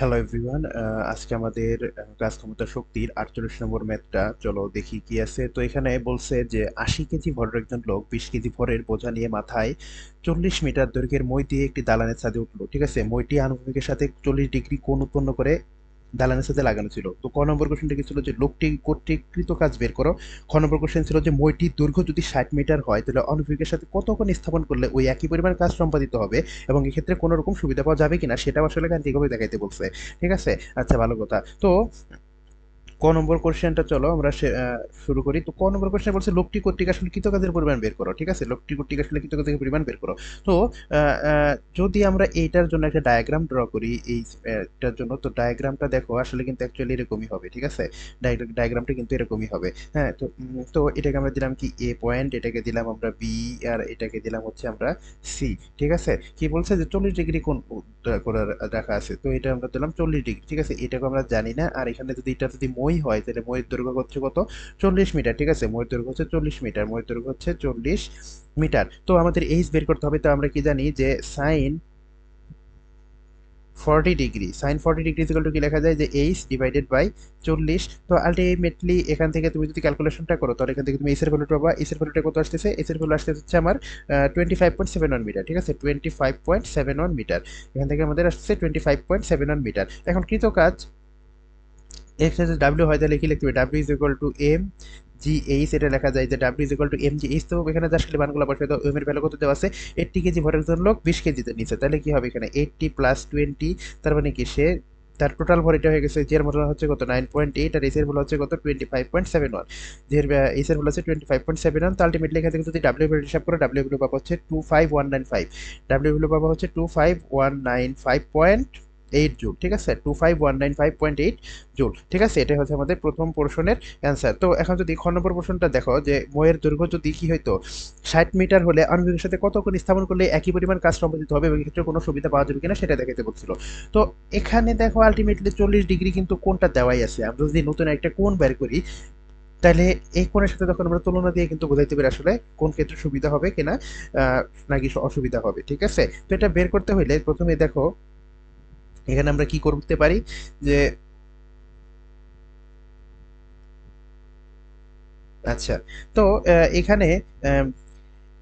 Hello everyone আজকে আমাদের কাজ ক্ষমতা শক্তির আটচল্লিশ নম্বর ম্যাথটা। চলো দেখি কি আছে। তো এখানে বলছে যে, আশি কেজি ভরের একজন লোক বিশ কেজি ভরের বোঝা নিয়ে মাথায় চল্লিশ মিটার দৈর্ঘ্যের মই দিয়ে একটি দালানের ছাদে উঠল, ঠিক আছে? মইটি আনুভূমিকের সাথে চল্লিশ ডিগ্রি কোণ উৎপন্ন করে দালানের সাথে লাগানো ছিল। তো ক নম্বর কোশ্চেনটা কি ছিল যে, লোকটি কর্তৃকৃত কাজ বের করো। খ নম্বর কোশ্চেন ছিল যে মইটির দৈর্ঘ্য যদি ষাট মিটার হয়, তাহলে অনুভূমিকের সাথে কতক্ষণ স্থাপন করলে ওই একই পরিমাণ কাজ সম্পাদিত হবে এবং এক্ষেত্রে কোনোরকম সুবিধা পাওয়া যাবে কিনা সেটা আসলে গান্তিকভাবে দেখাইতে বলছে। ঠিক আছে? আচ্ছা ভালো কথা। তো ক নম্বর কোশ্চেনটা চলো আমরা শুরু করি। তো ক নম্বর কোশ্চেন বলছে লোকটি কর্তৃক আসলে কৃতকাজের পরিমাণ বের করো ঠিক আছে? লোকটি কর্তৃক আসলে কৃতকাজের পরিমাণ বের করো। তো যদি আমরা এইটার জন্য একটা ডায়াগ্রাম ড্র করি এই আহ, এটার জন্য তো ডায়াগ্রামটা দেখো আসলে কিন্তু অ্যাকচুয়ালি এরকমই হবে ঠিক আছে? ডায়াগ্রামটা কিন্তু এরকমই হবে হ্যাঁ? তো তো এটাকে আমরা দিলাম কি এ পয়েন্ট এটাকে দিলাম আমরা বি আর এটাকে দিলাম হচ্ছে আমরা সি ঠিক আছে? কি বলছে যে চল্লিশ ডিগ্রি কোন করে রাখা আছে তো এটা আমরা দিলাম চল্লিশ ডিগ্রি ঠিক আছে? এটাকে আমরা জানি না আর এখানে যদি এটা যদি মই হয়, তাহলে মইয়ের দৈর্ঘ্য হচ্ছে কত? চল্লিশ মিটার, ঠিক আছে? মইয়ের দৈর্ঘ্য হচ্ছে চল্লিশ মিটার মইয়ের দৈর্ঘ্য হচ্ছে চল্লিশ মিটার। তো আমাদের এইচ বের করতে হবে, তো আমরা কি জানি যে sine forty degree sine forty degree equal to কি লেখা যায়? যে এইচ ডিভাইডেড বাই চল্লিশ। তো আলটিমেটলি এখান থেকে তুমি যদি ক্যালকুলেশনটা করো, তাহলে এখান থেকে তুমি এসের ভ্যালুটা পাবা। এসের ভ্যালুটা কত আসতেছে? এসের ভ্যালু আসতে হচ্ছে আমার twenty five point seven one metre ঠিক আছে? Twenty five point seven one metre এখান থেকে আমাদের আসছে twenty five point seven one metre এখন কৃত কাজ এক্স ডাব্লিউ হয়, তাহলে কি লিখতে হবে? W is equal to M G H এটা লেখা যায় যে W is equal to M G H তো এখানে জাস্ট খালি মানগুলো বসে তো এম এর ভ্যালু কত দেওয়া আছে? এইটটি কেজি ভরের জন্য লোক বিশ কেজিতে নিচে, তাহলে কি হবে এখানে? এইটটি প্লাস টোয়েন্টি তার মানে কি সে, তার টোটাল ভর এটা হয়ে গেছে জের মতো হচ্ছে কত? নাইন পয়েন্ট এইট আর এসের ভ্যালু হচ্ছে কত? Twenty five point seven one জের এসের ভ্যালু হচ্ছে twenty five point seven one তো আলটিমেটলি এখান থেকে যদি ডাব্লিউ ভ্যালু হিসাব করো ডাব্লিউ ভ্যালু পাবো হচ্ছে two five one nine five W value পাবো হচ্ছে two five one nine five point eight joule, ঠিক আছে? Two five one nine five point eight joule, ঠিক আছে? এটাই হচ্ছে আমাদের প্রথম পোর্শনের অ্যান্সার তো এখন যদি খ নম্বর পোর্শনটা দেখো, যে ময়ের দৈর্ঘ্য যদি কি হইতো, ষাট মিটার হলে আনুভূমিকের সাথে কত কোণ স্থাপন করলে একই পরিমাণ কাজ সম্পাদিত হবে এবং এক্ষেত্রে কোনো সুবিধা পাওয়া যাবে কিনা সেটা দেখাতে বলছিল। তো এখানে দেখো আলটিমেটলি চল্লিশ ডিগ্রি কিন্তু কোনটা দেওয়াই আছে? আমরা যদি নতুন একটা কোণ বের করি, তাহলে এই কোণের সাথে তখন আমরা তুলনা দিয়ে কিন্তু বোঝাইতে পারি আসলে কোন ক্ষেত্রে সুবিধা হবে কিনা নাকি অসুবিধা হবে, ঠিক আছে? তো এটা বের করতে হইলে প্রথমে দেখো এখানে আমরা কি করতে পারি? যে আচ্ছা তো এখানে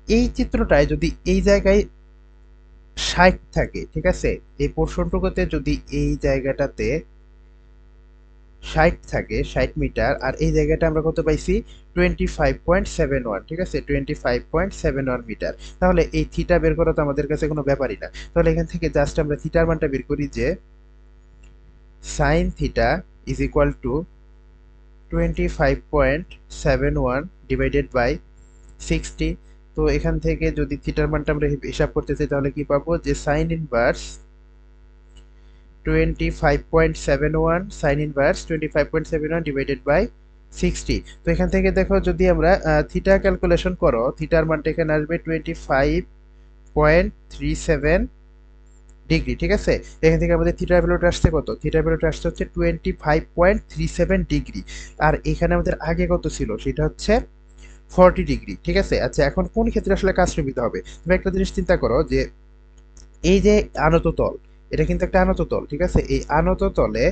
এই চিত্রটায় যদি এই জায়গায় ষাট থাকে, ঠিক আছে? এই পোর্শনটুকুতে যদি এই জায়গাটাতে ষাট থাকে, ষাট মিটার, আর এই জায়গাটা আমরা কত পাইছি? Twenty five point seven one ঠিক আছে? Twenty five point seven one metre. তাহলে এই থিটা বের করা তো আমাদের কাছে কোনো ব্যাপারই না। তাহলে এখান থেকে জাস্ট আমরা থিটার মানটা বের করি যে sine theta is equal to twenty five point seven one divided by sixty তো এখান থেকে যদি থিটার মানটা আমরা হিসাব করতে চাই, তাহলে কি পাবো? যে sine inverse 25.71 sin inverse 25.71 divided by 60 তো এখান থেকে দেখো যদি আমরা থিটা ক্যালকুলেশন করো থিটার মানটা এখানে আসবে 25.37 ডিগ্রি ঠিক আছে? এখান থেকে আমাদের থিটার ভ্যালুটা আসছে কত? থিটার ভ্যালুটা আসছে হচ্ছে 25.37 ডিগ্রি আর এখানে আমাদের আগে কত ছিল? সেটা হচ্ছে ফর্টি ডিগ্রি ঠিক আছে? আচ্ছা এখন কোন ক্ষেত্রে আসলে কাজ সুবিধা হবে? তুমি একটা জিনিস চিন্তা করো যে, এই যে আনত তল এটা কিন্তু একটা আনত তল, ঠিক আছে? এই আনত তলে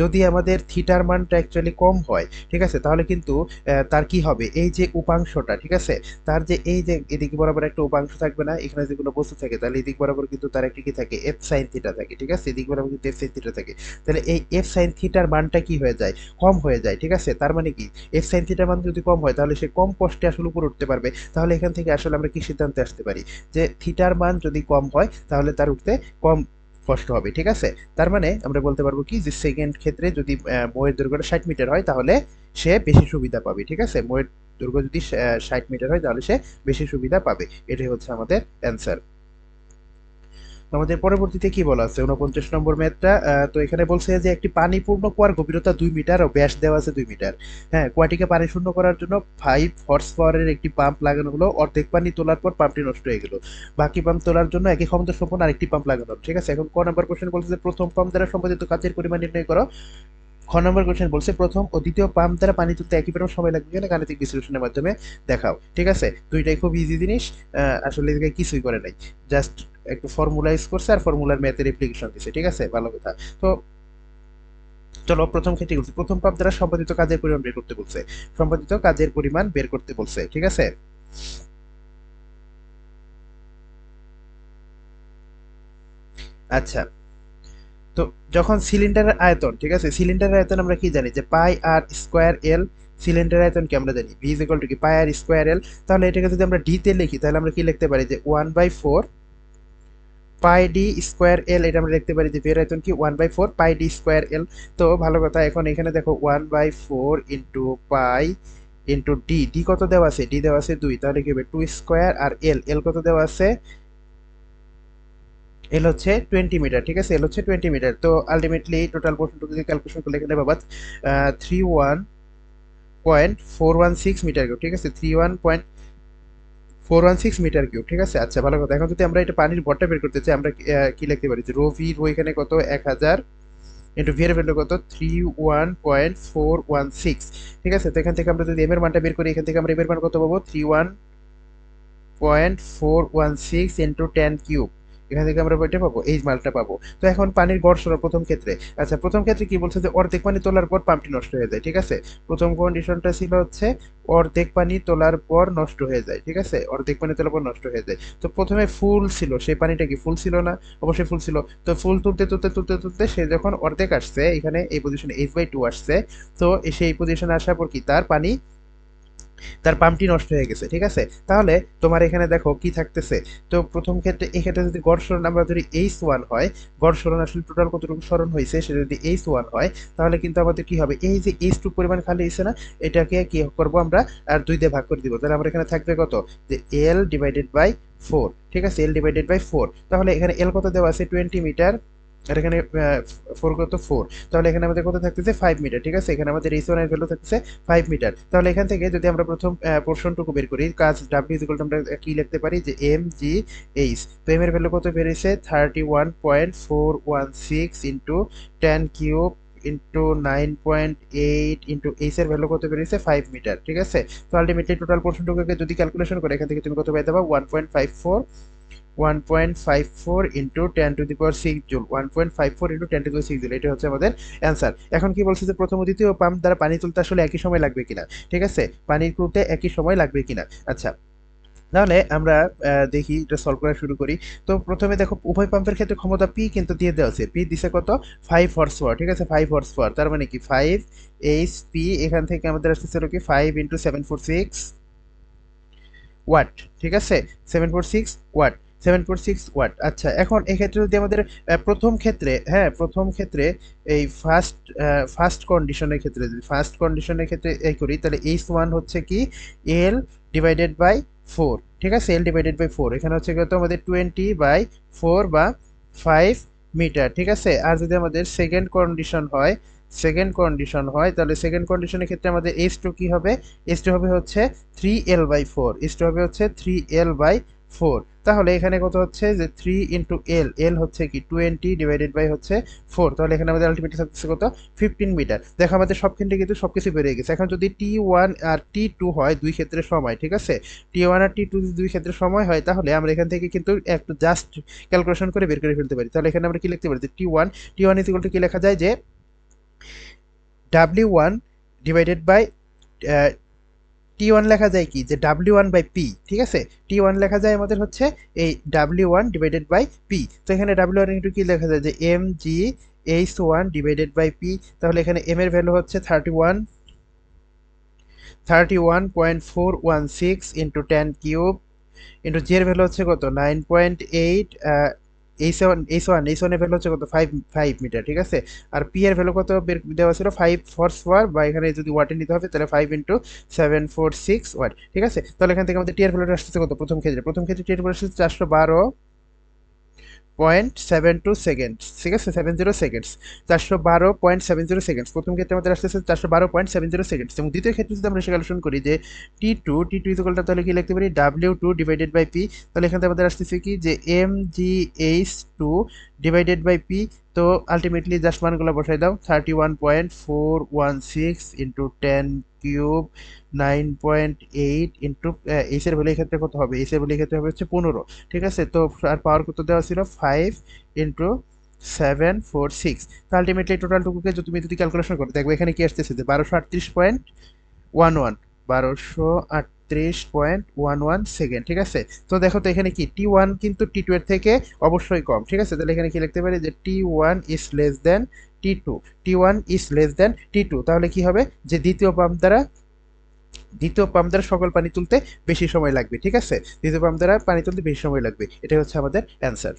যদি আমাদের থিটার মানটা অ্যাকচুয়ালি কম হয়, ঠিক আছে? তাহলে কিন্তু তার কি হবে? এই যে উপাংশটা, ঠিক আছে? তার যে এই যে এদিকে বরাবর একটা উপাংশ থাকবে না, এখানে যেগুলো বস্তু থাকে, তাহলে এদিক বরাবর কিন্তু তার একটা কি থাকে? এফ সাইন থিটা থাকে, ঠিক আছে? এদিক বরাবর কিন্তু এফ সাইন থিটা থাকে। তাহলে এই এফ সাইন থিটার মানটা কি হয়ে যায়? কম হয়ে যায়, ঠিক আছে? তার মানে কি? এফ সাইন থিটার মান যদি কম হয়, তাহলে সে কম কষ্টে আসলে উপরে উঠতে পারবে। তাহলে এখান থেকে আসলে আমরা কি সিদ্ধান্তে আসতে পারি? যে থিটার মান যদি কম হয়, তাহলে তার উঠতে কম কষ্ট হবে, ঠিক আছে? তার মানে আমরা বলতে পারব কি যে সেকেন্ড ক্ষেত্রে যদি বইয়ের দৈর্ঘ্যটা ষাট মিটার হয় তাহলে সে বেশি সুবিধা পাবে, ঠিক আছে? বইয়ের দৈর্ঘ্য যদি ষাট মিটার হয় তাহলে সে বেশি সুবিধা পাবে। এটাই হচ্ছে আমাদের অ্যান্সার আমাদের পরবর্তীতে কি বলা আছে? উনপঞ্চাশ নম্বর ম্যাথটা তো এখানে বলছে যে একটি পানিপূর্ণ কুয়ার গভীরতা দুই মিটার ও ব্যাস দেওয়া আছে দুই মিটার। হ্যাঁ কুয়াটিকে পানি শূন্য করার জন্য ফাইভ হর্স পাওয়ারের একটি পাম্প লাগানো হলো। অর্ধেক পানি তোলার পর পাম্পটি নষ্ট হয়ে গেল। বাকি পাম্প তোলার জন্য একই ক্ষমতা সম্পন্ন আরেকটি পাম্প লাগানো ঠিক আছে, এখন ক নম্বর কোশ্চেন বলছে যে প্রথম পাম্প দ্বারা সম্পাদিত কাজের পরিমাণ নির্ণয় করো। খ নম্বর কোশ্চেন বলছে প্রথম ও দ্বিতীয় পাম্প দ্বারা পানি তুলতে একই পরিমাণ সময় লাগবে কিনা গাণিতিক বিশ্লেষণের মাধ্যমে দেখাও। ঠিক আছে, দুইটাই খুব ইজি জিনিস। আসলে কিছুই করে নাই। জাস্ট একটু ফর্মুলাইজ করছে আর ফর্মুলার ম্যাথের অ্যাপ্লিকেশন দিছে, ঠিক আছে? ভালো কথা। তো চলো, প্রথম ক্ষেত্রে বলছে? প্রথম পাপ দ্বারা সম্পাদিত কাজের পরিমাণ বের করতে বলছে। সম্পাদিত কাজের পরিমাণ বের করতে বলছে, ঠিক আছে? আচ্ছা তো যখন সিলিন্ডারের আয়তন, ঠিক আছে? সিলিন্ডারের আয়তন আমরা কি জানি? যে পাই আর স্কোয়ার এল সিলিন্ডারের আয়তন কি আমরা জানি? ভি ইজ ইকুয়াল টু কি? পাই আর স্কোয়ার এল তাহলে এটাকে যদি আমরা ডি তে লিখি, তাহলে আমরা কি লিখতে পারি? যে one by four pi D square L, এটা আমরা লিখতে পারি যে ভি আয়তন কি one by four pi D square L. তো ভালো কথা, এখন এখানে দেখো one by four into pi into D D কত দেওয়া আছে? ডি দেওয়া আছে দুই, তাহলে কি হবে? টু স্কোয়ার আর এল এল কত দেওয়া আছে? এল হচ্ছে টোয়েন্টি মিটার ঠিক আছে? এল হচ্ছে টোয়েন্টি মিটার তো আলটিমেটলি টোটাল পোর্শনটুকু যদি ক্যালকুলেশন করলে এখানে পাবা three one point four one six metre ঠিক আছে? Three one point four one six metre cube ঠিক আছে? আচ্ছা ভালো কথা। এখন যদি আমরা এটা পানির ভরটা বের করতে চাই, আমরা কি লিখতে পারি? রো ভি, রো এখানে কত? এক হাজার। ইন্টু ভি এর ভ্যালু কত? Three one point four one six ঠিক আছে? তো এখান থেকে আমরা যদি এম এর মানটা বের করি, এখান থেকে আমরা এম এর মান কত পাবো? Three one point four one six into ten cube এখান থেকে আমরা বইটা পাবো, এই মালটা পাবো। তো এখন পানির গড় সরা প্রথম ক্ষেত্রে। আচ্ছা প্রথম ক্ষেত্রে কি বলছে যে অর্ধেক পানি তোলার পর পাম্পটি নষ্ট হয়ে যায়, ঠিক আছে? প্রথম কন্ডিশনটা ছিল হচ্ছে অর্ধেক পানি তোলার পর নষ্ট হয়ে যায়, ঠিক আছে? অর্ধেক পানি তোলার পর নষ্ট হয়ে যায়। তো প্রথমে ফুল ছিল, সেই পানিটা কি ফুল ছিল না? অবশ্যই ফুল ছিল। তো ফুল তুলতে তুলতে তুলতে তুলতে সে যখন অর্ধেক আসছে, এখানে এই পজিশনে এইচ বাই টু আসছে, তো সেই পজিশনে আসার পর কি? তার পানি তার পাম্পটি নষ্ট হয়ে গেছে, ঠিক আছে? তাহলে তোমার এখানে দেখো কি থাকতেছে। তো প্রথম ক্ষেত্রে এক্ষেত্রে যদি গড় সরণ আমরা যদি এইচ ওয়ান হয়, গড় সরণ আসলে টোটাল কতটুকু সরণ হয়েছে সেটা যদি এইচ ওয়ান হয়, তাহলে কিন্তু আমাদের কি হবে? এই যে এইচ টু পরিমাণ খালি হয়েছে না, এটাকে কি করব আমরা, আর দুই দিয়ে ভাগ করে দিব। তাহলে আমার এখানে থাকবে কত? যে এল ডিভাইডেড বাই ফোর ঠিক আছে? এল ডিভাইডেড বাই ফোর তাহলে এখানে এল কত দেওয়া আছে? টোয়েন্টি মিটার আর এখানে ফোর কত? ফোর তাহলে এখানে আমাদের কত থাকতেছে? ফাইভ মিটার ঠিক আছে? এখানে আমাদের এইচ ওয়ানের ভ্যালু থাকতেছে ফাইভ মিটার তাহলে এখান থেকে যদি আমরা প্রথম পোর্শনটুকু বের করি, কাজ ডাব্লিউ ইকুয়াল আমরা কি লিখতে পারি? যে এম জি এইচ তো এম এর ভ্যালু কত বেরিয়েছে? Thirty one point four one six into ten cube into nine point eight into H এর ভ্যালু কত বেরিয়েছে? ফাইভ মিটার ঠিক আছে? তো আলটিমেটলি টোটাল পোর্শনটুকুকে যদি ক্যালকুলেশন করে, এখান থেকে তুমি কত পাই দেবা? One point five four one point five four into ten to the power six joule one point five four into ten to the six joule এটা হচ্ছে আমাদের অ্যান্সার এখন কি বলছে যে প্রথম দ্বিতীয় পাম্প দ্বারা পানি তুলতে আসলে একই সময় লাগবে কিনা? ঠিক আছে? পানি তুলতে একই সময় লাগবে কিনা? আচ্ছা তাহলে আমরা দেখি এটা সলভ করা শুরু করি। তো প্রথমে দেখো, উভয় পাম্পের ক্ষেত্রে ক্ষমতা পি কিন্তু দিয়ে দেওয়া আছে। পি দিছে কত? ফাইভ হর্স পাওয়ার ঠিক আছে? ফাইভ হর্স পাওয়ার তার মানে কি? ফাইভ এইচ পি এখান থেকে আমাদের আসতেছে হলো কি? Five into seven four six watt ঠিক আছে? Seven four six watt seven four six watt আচ্ছা এখন এক্ষেত্রে যদি আমাদের প্রথম ক্ষেত্রে হ্যাঁ প্রথম ক্ষেত্রে এই ফার্স্ট ফার্স্ট কন্ডিশনের ক্ষেত্রে যদি ফার্স্ট কন্ডিশনের ক্ষেত্রে এই করি, তাহলে এইচ ওয়ান হচ্ছে কি? এল ডিভাইডেড বাই ফোর ঠিক আছে? এল ডিভাইডেড বাই ফোর এখানে হচ্ছে কত আমাদের টোয়েন্টি বাই ফোর বা ফাইভ মিটার ঠিক আছে? আর যদি আমাদের সেকেন্ড কন্ডিশন হয় সেকেন্ড কন্ডিশন হয়, তাহলে সেকেন্ড কন্ডিশনের ক্ষেত্রে আমাদের এইচ টু কি হবে? এইচ টু হবে হচ্ছে three L by four H two হবে হচ্ছে থ্রি এল বাই ফোর তাহলে এখানে কত হচ্ছে? যে থ্রি ইন্টু এল এল হচ্ছে কি টোয়েন্টি ডিভাইডেড বাই হচ্ছে ফোর তাহলে এখানে আমাদের আলটিমেটলি থাকছে কত? ফিফটিন মিটার দেখো, আমাদের সব ক্ষেত্রে কিন্তু সব কিছু বেড়ে গেছে। এখন যদি টি ওয়ান আর টি টু হয়, দুই ক্ষেত্রে সময়, ঠিক আছে? টি ওয়ান আর টি টু যদি দুই ক্ষেত্রে সময় হয়, তাহলে আমরা এখান থেকে কিন্তু একটু জাস্ট ক্যালকুলেশন করে বের করে ফেলতে পারি। তাহলে এখানে আমরা কি লিখতে পারি? যে T one T one is কি লেখা যায়? যে W one divided by T one লেখা যায় কি? যে ডাব্লিউ ওয়ান বাই পি ঠিক আছে? টি ওয়ান লেখা যায় আমাদের হচ্ছে এই W one divided by P তো এখানে ডাব্লিউ ওয়ান ইন্টু কি লেখা যায়? যে M G H one divided by P তাহলে এখানে এম এর ভ্যালু হচ্ছে thirty one thirty one point four one six into ten cube into G এর ভ্যালু হচ্ছে কত? Nine point eight H one H one H ওয়ানের value হচ্ছে কত? ফাইভ ফাইভ মিটার ঠিক আছে? আর পি এর ভ্যালু কত বের দেওয়া ছিল? ফাইভ ফোর্স ওয়ার বা এখানে যদি ওয়াটে নিতে হবে, তাহলে five into seven four six watt ঠিক আছে? তাহলে এখান থেকে আমাদের টি এর ভ্যালুটা আসতেছে কত? প্রথম ক্ষেত্রে। প্রথম ক্ষেত্রে টি এর ভ্যালু আসছে চারশো বারো পয়েন্ট সেভেন টু সেকেন্ড ঠিক আছে? সেভেন জিরো সেকেন্ডস, চারশো বারো পয়েন্ট সেভেন জিরো সেকেন্ডস। প্রথম ক্ষেত্রে আমাদের আসতেছে চারশো বারো পয়েন্ট সেভেন জিরো সেকেন্ডস। এবং দ্বিতীয় ক্ষেত্রে যদি আমরা ক্যালকুলেশন করি যে টি টু টি টু ইকুয়ালটা তাহলে কি লিখতে পারি? W two divided by P তাহলে এখান আমাদের আসতেছে কি? যে M G H two divided by P তো আলটিমেটলি জাস্ট মানগুলো বসাই দাও thirty one point four one six into ten cube nine point eight into এসের ভ্যালু ক্ষেত্রে কত হবে? এসের ভ্যালু ক্ষেত্রে হবে হচ্ছে পনেরো। ঠিক আছে? তো আর পাওয়ার কত দেওয়া ছিল? Five into seven four six তো আলটিমেটলি টোটালটুকুকে যদি তুমি যদি ক্যালকুলেশন করো, দেখবে এখানে কি আসতেছে? যে বারোশো আটত্রিশ পয়েন্ট ওয়ান ওয়ান বারোশো আটত্রিশ পয়েন্ট ওয়ান ওয়ান সেকেন্ড, ঠিক আছে? তো দেখো তো এখানে কি টি ওয়ান কিন্তু টি টু এর থেকে অবশ্যই কম, ঠিক আছে? তাহলে এখানে কি লিখতে পারি যে T one is less than T two T one is less than T two তাহলে কি হবে? যে দ্বিতীয় পাম্প দ্বারা, দ্বিতীয় পাম্প দ্বারা সকল পানি তুলতে বেশি সময় লাগবে, ঠিক আছে? দ্বিতীয় পাম্প দ্বারা পানি তুলতে বেশি সময় লাগবে, এটাই হচ্ছে আমাদের অ্যান্সার